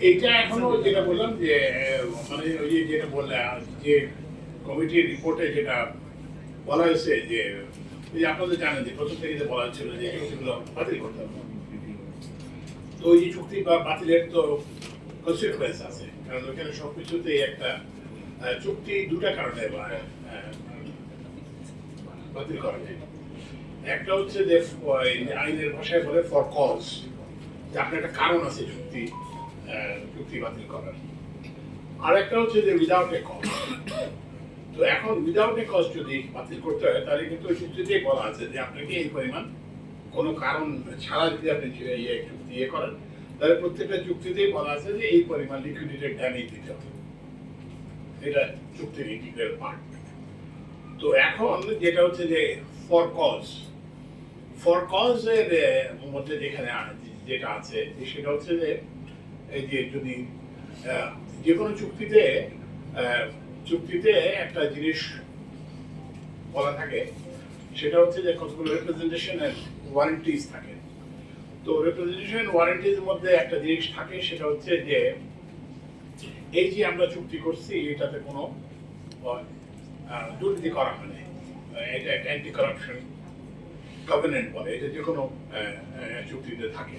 এইটা এখনও যেটা বললাম যে মানে ওই যে যেটা বললাম যে কমিটির রিপোর্টে যেটা বলা হয়েছে যে এই আপনাদের জানেন যে প্রথম থেকে বলা ছিল যে চুক্তিগুলো বাতিল করতে হবে। তো ওই যে চুক্তি বা বাতিলের তো কনসিকুয়েন্স আছে কারণ ওখানে সবকিছুতেই একটা আহ, চুক্তি দুটা কারণে বাতিল করা যায়। একটা হচ্ছে যে আইনের ভাষায় বলে ফর কজ যে আপনার একটা কারণ আছে চুক্তি চুক্তি বাতিল করার। আর একটা হচ্ছে যে উইদাউট এ কজ তো এখন উইদাউট এ কজ যদি বাতিল করতে হয়, তাহলে কিন্তু ওই চুক্তিতেই বলা আছে যে আপনাকে এই পরিমাণ কোনো কারণ ছাড়া যদি আপনি ইয়ে চুক্তি ইয়ে করেন, তাহলে প্রত্যেকটা চুক্তিতেই বলা আছে যে এই পরিমাণ লিকুইডিটেড ড্যামেজ দিতে হবে। এটা চুক্তির ইন্টিগ্রাল পার্ট তো এখন যেটা হচ্ছে যে ফর কজ ফর কজ এর মধ্যে যেখানে যেটা আছে, সেটা হচ্ছে যে এই যে যদি যে কোনো চুক্তিতে চুক্তিতে একটা জিনিস বলা থাকে সেটা হচ্ছে যে কতগুলো রিপ্রেজেন্টেশনের ওয়ারেন্টিজ থাকে। তো রিপ্রেজেন্টেশন ওয়ারেন্টির মধ্যে একটা জিনিস থাকে সেটা হচ্ছে যে এই যে আমরা চুক্তি করছি এটাতে কোনো দুর্নীতি করা হয় নাই। আহ, এটা অ্যান্টি কারাপশন কভেনেন্ট বলে এটা যে কোনো চুক্তিতে থাকে।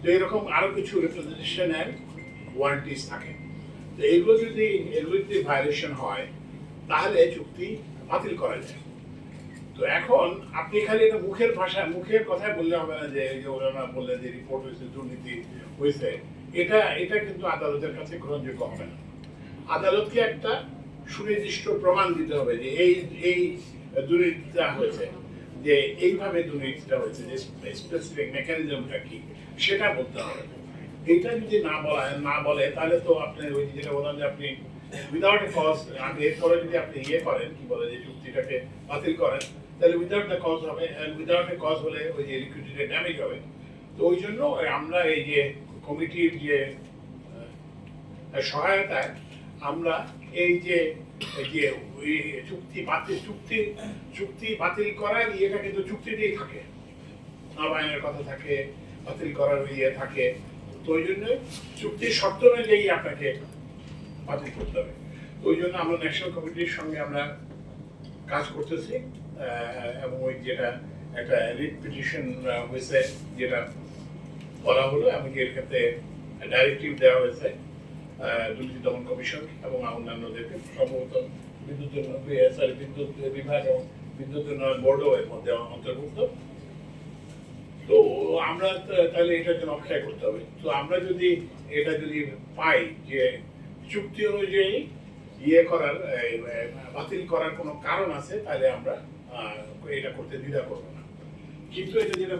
তো এরকম আরও কিছু রিপ্রেজেন্টেশন এর ওয়ারেন্টিস থাকে। তো এগুলো যদি এগুলো যদি ভায়োলেশন হয়, তাহলে চুক্তি বাতিল করা যায়। তো এখন আপনি খালি এটা মুখের ভাষা, মুখের কথায় বললে হবে না যে, এই যে ওরা বললেন যে রিপোর্ট হয়েছে, দুর্নীতি হয়েছে, এটা এটা কিন্তু আদালতের কাছে গ্রহণযোগ্য হবে না। আদালতকে একটা সুনির্দিষ্ট প্রমাণ দিতে হবে যে এই এই দুর্নীতিটা হয়েছে। যে এইভাবে দুর্নীতিটা হয়েছে, যে স্পেসিফিক মেকানিজমটা কি, সেটা বলতে হবে। এইটা যদি না বলা না বলে, তাহলে তো আপনি ওই যেটা বললাম যে আপনি উইদাউট এ কজ আগে এরপরে যদি আপনি ইয়ে করেন, কি বলে যে চুক্তিটাকে বাতিল করেন, তাহলে উইদাউট দ্য কজ হবে উইদাউট এ কজ হলে ওই যে লিকুইডিটি ড্যামেজ হবে। তো ওই জন্য আমরা এই যে কমিটির যে সহায়তায় আমরা এই যে যে চুক্তি বাতিল, চুক্তি চুক্তি বাতিল করার ইয়েটা কিন্তু চুক্তিতেই থাকে। নবায়নের কথা থাকে, বাতিল করার ইয়ে থাকে। তো ওই জন্য চুক্তির শর্ত অনুযায়ী আপনাকে বাতিল করতে হবে। ওই জন্য আমরা ন্যাশনাল কমিটির সঙ্গে আমরা কাজ করতেছি এবং ওই যেটা একটা রিট পিটিশন হয়েছে, যেটা বলা হলো, এবং এর ক্ষেত্রে ডাইরেক্টিভ দেওয়া হয়েছে। দুর্নীতি দমন কমিশন এবং অন্যান্যদেরকে সম্ভবত বিদ্যুৎ সরি বিদ্যুৎ বিভাগ এবং বিদ্যুৎ উন্নয়ন বোর্ডও এর মধ্যে অন্তর্ভুক্ত। তো আমরা তাহলে এটার জন্য অপেক্ষা করতে হবে। তো আমরা যদি এটা যদি পাই যে চুক্তি অনুযায়ী ইয়ে করার বাতিল করার কোনো কারণ আছে, তাহলে আমরা এটা করতে দ্বিধা করব না। কিন্তু এটা যেটা